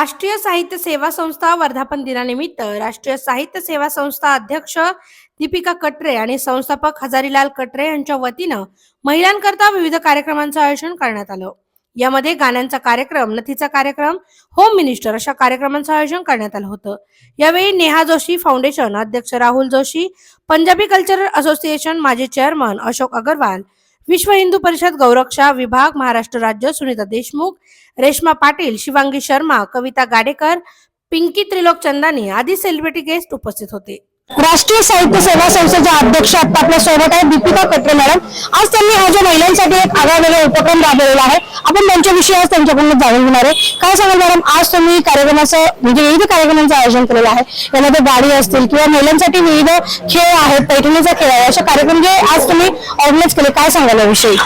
राष्ट्रीय साहित्य सेवा संस्था वर्धापन दिनानिमित्त राष्ट्रीय साहित्य सेवा संस्था अध्यक्ष दीपिका कटरे आणि संस्थापक हजारीलाल कटरे यांच्या वतीनं महिलांकरता विविध कार्यक्रमांचं आयोजन करण्यात आलं. यामध्ये गाण्यांचा कार्यक्रम नथीचा कार्यक्रम होम मिनिस्टर अशा कार्यक्रमांचं आयोजन करण्यात आलं होतं. यावेळी नेहा जोशी फाउंडेशन अध्यक्ष राहुल जोशी पंजाबी कल्चरल असोसिएशन माजी चेअरमन अशोक अगरवाल विश्व हिंदू परिषद गौरक्षा विभाग महाराष्ट्र राज्य सुनीता देशमुख रेश्मा पाटील शिवांगी शर्मा कविता गाडेकर पिंकी त्रिलोक चंदानी आदी सेलिब्रिटी गेस्ट उपस्थित होते. राष्ट्रीय साहित्य सेवा संस्थेच्या अध्यक्ष आता आपल्यासोबत आहे दीपिका कटरे मॅडम. आज त्यांनी हा जो महिलांसाठी एक आगळा उपक्रम राबवलेला आहे आपण त्यांच्याविषयी आज त्यांच्याकडून जाणून घेणार आहे. काय सांगाल मॅडम? आज तुम्ही कार्यक्रमाचं म्हणजे विविध कार्यक्रमांचं आयोजन केलेलं आहे. यामध्ये गाडी असतील किंवा महिलांसाठी विविध खेळ आहेत पैठणीचा खेळ आहे. असे कार्यक्रम जे आज तुम्ही ऑर्गनाईज केले काय सांगाल याविषयी?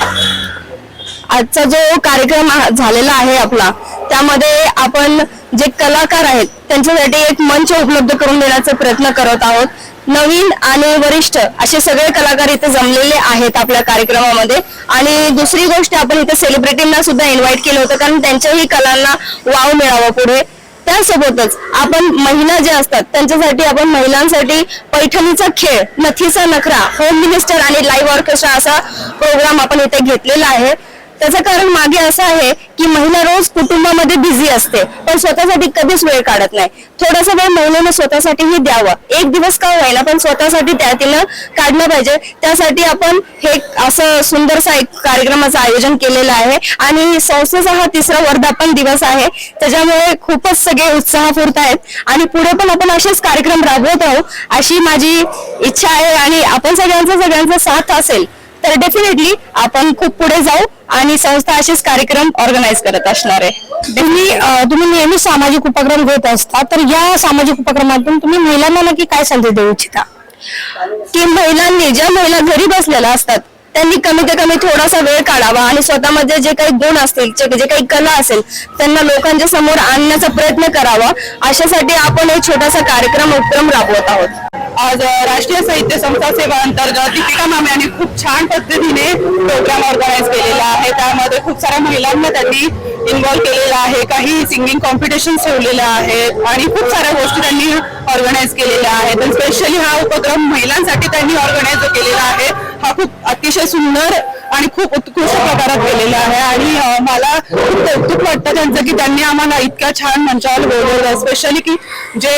आजचा जो कार्यक्रम झालेला आहे आपला त्यामध्ये आपण जे कलाकार आहेत त्यांच्यासाठी एक मंच उपलब्ध करून देण्याचा प्रयत्न करत आहोत. नवीन आणि वरिष्ठ असे सगळे कलाकार इथे जमलेले आहेत आपल्या कार्यक्रमामध्ये. आणि दुसरी गोष्ट आपण इथे सेलिब्रिटींना सुद्धा इन्व्हाइट केलं होतं कारण त्यांच्याही कलांना वाव मिळावा पुढे. त्यासोबतच आपण महिला ज्या असतात त्यांच्यासाठी आपण महिलांसाठी पैठणीचा खेळ नथीचा नखरा होम मिनिस्टर आणि लाईव्ह ऑर्केस्ट्रा असा प्रोग्राम आपण इथे घेतलेला आहे. त्याचं कारण मागे असं आहे की महिला रोज कुटुंबामध्ये बिझी असते पण स्वतःसाठी कधीच वेळ काढत नाही. थोडासा वेळ महिलेनं स्वतःसाठीही द्यावं. एक दिवस का होईना पण स्वतःसाठी त्या तिनं काढलं पाहिजे. त्यासाठी आपण हे असं सुंदरसा एक कार्यक्रमाचं आयोजन केलेलं आहे. आणि संस्थेचा हा तिसरा वर्धापन दिवस आहे. त्याच्यामुळे खूपच सगळे उत्साहपूर्त आहेत. आणि पुढे पण आपण असेच कार्यक्रम राबवत आहोत अशी माझी इच्छा आहे. आणि आपण सगळ्यांचा सगळ्यांचा साथ असेल तर डेफिनेटली आपण खूप पुढे जाऊ आणि संस्था असेच कार्यक्रम ऑर्गनाईज करत असणार आहे. तुम्ही तुम्ही नेहमी सामाजिक उपक्रम घेत असता तर या सामाजिक उपक्रमातून तुम्ही महिलांना नक्की काय संधी देऊ इच्छिता? की महिलांनी ज्या महिला घरी बसलेल्या असतात त्यांनी कमीत कमी थोडासा वेळ काढावा आणि स्वतःमध्ये जे काही गुण असतील जे काही कला असेल त्यांना लोकांच्या समोर आणण्याचा प्रयत्न करावा. अशासाठी आपण एक छोटासा कार्यक्रम उपक्रम राबवत आहोत. आज राष्ट्रीय साहित्य संस्था सेवा अंतर्गत दीपिका मामे यांनी खूप छान पद्धतीने प्रोग्राम ऑर्गनाईज केलेला आहे. त्यामध्ये खूप साऱ्या महिलांना त्यांनी इन्व्हॉल्व केलेला आहे. काही सिंगिंग कॉम्पिटिशन ठेवलेल्या आहेत आणि खूप साऱ्या गोष्टी त्यांनी ऑर्गनाईज केलेल्या आहेत. आणि स्पेशली हा उपक्रम महिलांसाठी त्यांनी ऑर्गनाईज केलेला आहे. हा खूप अतिशय सुंदर आणि खूप उत्कृष्ट प्रकारात गेलेलं आहे. आणि मला खूप कौतुक वाटतं त्यांचं की त्यांनी आम्हाला इतक्या छान मंचावर बोलवलं. स्पेशली की जे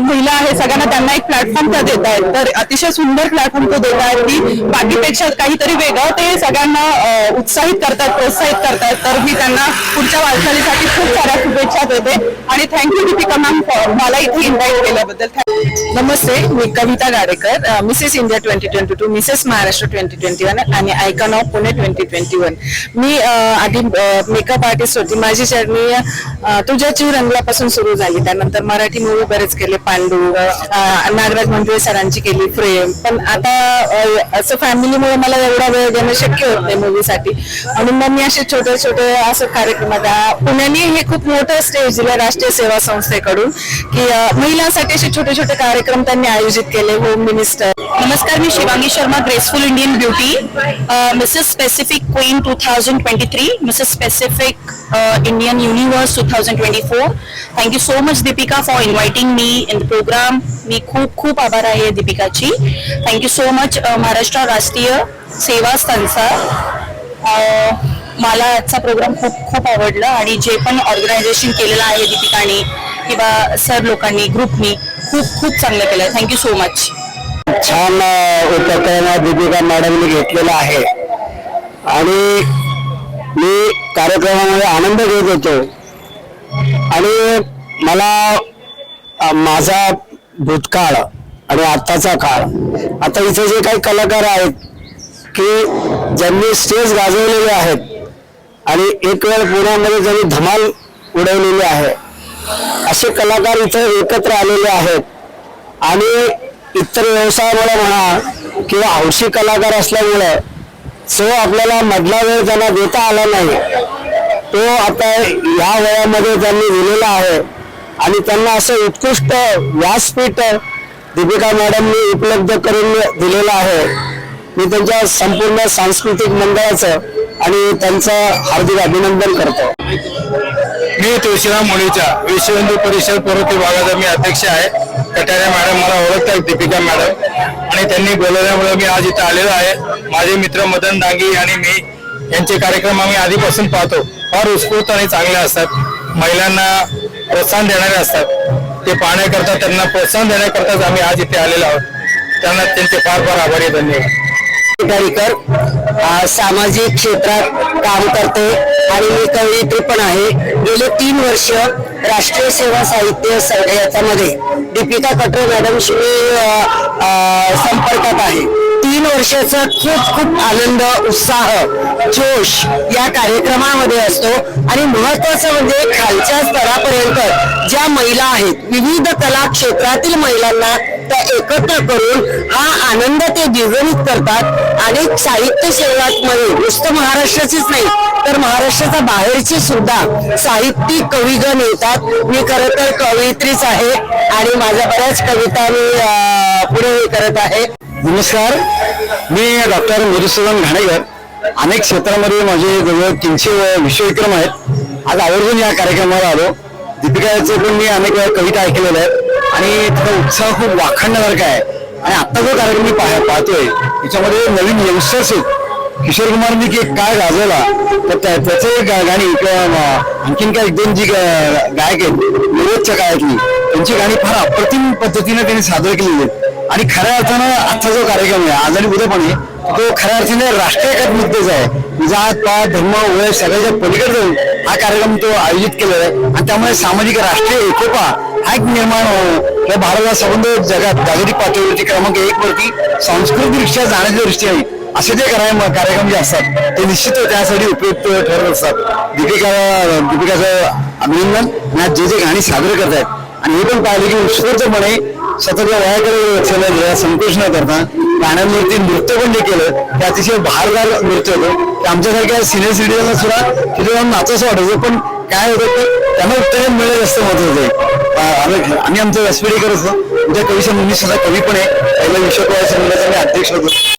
महिला आहे सगळ्यांना त्यांना एक प्लॅटफॉर्म त्या देत आहेत. तर अतिशय सुंदर प्लॅटफॉर्म तो देत आहेत की बाकीपेक्षा काहीतरी वेगळं ते सगळ्यांना उत्साहित करतात प्रोत्साहित करतात. तर मी त्यांना पुढच्या वाटचालीसाठी खूप साऱ्या शुभेच्छा देते. आणि थँक्यू दीपिका मॅम मला इथे इन्व्हाइट केल्याबद्दल. थँक्यू नमस्ते मी Kavita Gadekar Mrs India twenty twenty two Mrs Maharashtra twenty twenty one आणि icon of Pune twenty twenty one मी आधी मेकअप आर्टिस्ट होती. माझी जर्नी तुझ्या जीव रंगलापासून सुरू झाली. त्यानंतर मराठी मूवी बरेच केले. पांडू नागराज मंडळे सरांची केली फ्रेम पण आता असं फॅमिलीमुळे मला एवढा वेळ देणं शक्य होत नाही मूवीसाठी म्हणून मग मी असे छोटे छोटे असं कार्यक्रम पुण्याने हे खूप मोठं स्टेज दिलं राष्ट्रीय सेवा संस्थेकडून की महिलांसाठी असे छोटे छोटे कार्यक्रम त्यांनी आयोजित केले होम मिनिस्टर नमस्कार मी Shivangi Sharma graceful Indian beauty Mrs specific queen two thousand twenty three Mrs specific Indian universe two thousand twenty four thank you so much Deepika for inviting me in the program मी खूप खूप आभार आहे दीपिकाची. Thank you so much Maharashtra Rashtriya Seva Sanstha. मला आजचा programme खूप खूप आवडला आणि जे पण ऑर्गनायझेशन केलेलं आहे दीपिकाने किंवा सर लोकांनी ग्रुपनी खूप खूप चांगलं केलं थँक्यू सो मच छान अ, उपक्रम दीपिका मॅडमने घेतलेला आहे. आणि मी कार्यक्रमामध्ये आनंद घेत होतो. आणि मला माझा भूतकाळ आणि आत्ताचा काळ आता इथे जे काही कलाकार आहेत की ज्यांनी स्टेज गाजवलेले आहेत आणि एक वेळ पुण्यामध्ये ज्यांनी धमाल उडवलेली आहे असे कलाकार इथे एकत्र आलेले आहेत. आणि इतर व्यवसायामुळे म्हणा किंवा हौशी कलाकार असल्यामुळे जो आपल्याला मधला वेळ त्यांना देता आला नाही. तो आता या वयामध्ये त्यांनी दिलेला आहे. आणि त्यांना असं उत्कृष्ट व्यासपीठ दीपिका मॅडमनी उपलब्ध करून दिलेलं आहे. मी त्यांच्या संपूर्ण सांस्कृतिक मंडळाचं आणि त्यांचं हार्दिक अभिनंदन करतो. मी तुळशीराम मुलीच्या विश्व हिंदू परिषद पूर्व भागाचा मी अध्यक्ष आहे. कटारे मॅडम मला ओळखतात दीपिका मॅडम आणि त्यांनी बोलवल्यामुळे मी आज इथं आलेलो आहे. माझे मित्र मदन डांगी आणि मी यांचे कार्यक्रम आम्ही आधीपासून पाहतो. फार उत्स्फूर्त आणि चांगले असतात. महिलांना प्रोत्साहन देणारे असतात. ते पाहण्याकरता त्यांना प्रोत्साहन देण्याकरताच आम्ही आज इथे आलेलो आहोत. त्यांना त्यांचे फार फार आभारी आहे. धन्यवाद सामाजिक क्षेत्रात काम करते आणि मी कवयित्री पण आहे. गेले तीन वर्ष राष्ट्रीय सेवा साहित्य याच्यामध्ये दीपिका कटरे मॅडमशी मी संपर्कात आहे. तीन वर्षाचा खूप खूप आनंद उत्साह जोश या कार्यक्रमामध्ये असतो. आणि महत्वाचं म्हणजे खालच्या स्तरापर्यंत ज्या महिला आहेत विविध कला क्षेत्रातील महिलांना त्या एकत्र करून हा आनंद ते द्विगुणित करतात. आणि साहित्य सेवामध्ये म्हणजे नुसतं महाराष्ट्राचीच नाही तर महाराष्ट्राच्या बाहेरची सुद्धा साहित्यिक कविगण येतात. मी खरं तर कवयित्रीच आहे आणि माझ्या बऱ्याच कविता मी पुढे करत आहे. नमस्कार. मी डॉक्टर मधुसूदन घाणेकर. अनेक क्षेत्रामध्ये माझे जवळ तीनशे विश्वविक्रम आहेत. आज आवर्जून या कार्यक्रमाला आलो. दीपिकाचे पण मी अनेक वेळा कविता ऐकलेल्या आहेत. आणि त्याचा उत्साह खूप वाखाणण्यासारखा आहे आणि आता जो कार्यक्रम मी पाह- पाहतोय त्याच्यामध्ये नवीन यंगस्टर्स आहेत. किशोर कुमारनी की काय गाजवला. तर त्याचं एक गाणी आणखीन काय एक दोन जी गायक आहेत विरोधच्या काळातली त्यांची गाणी फार अप्रतिम पद्धतीने त्यांनी सादर केलेली आहेत. आणि खऱ्या अर्थानं आजचा जो कार्यक्रम आहे आज आणि उद्यापणे आहे तो खऱ्या अर्थाने राष्ट्रीय मुद्देच आहे. जात पात धर्म वय सगळ्याच्या पलीकडे जाऊन हा कार्यक्रम तो आयोजित केलेला आहे. आणि त्यामुळे सामाजिक राष्ट्रीय एकोपा हा निर्माण होणं किंवा भारत संबंध जगात जागतिक पातळीवरती क्रमांक एक वरती जाण्याची जाण्याच्या दृष्टीने असे जे कार्य- कार्यक्रम जे असतात ते निश्चित त्यासाठी उपयुक्त ठरत असतात. दीपिका दीपिकाचं अभिनंदन आणि जे जे गाणी सादर करतायत आणि हे पण पाहिलं की उत्स्फूर्तपणे स्वतःच्या वयाकडे लक्ष न संकोच न करता गाण्यांवरती नृत्य पण जे केलं ते अतिशय भारदार नृत्य होतं. ते आमच्यासारख्या सिनियर सिटीजनला सुद्धा तिथे जाऊन नाचायचं वाटायचं पण काय होतं त्यांना उत्तेजन मिळेल जास्त महत्वाचं आहे आम्ही आम्ही आमचं व्यासपीठ करत होतो. उद्या कवी संमेलन मी सुद्धा कवी पण आहे. पहिला विश्वकवाय संमेलनाचा मी अध्यक्ष होतो.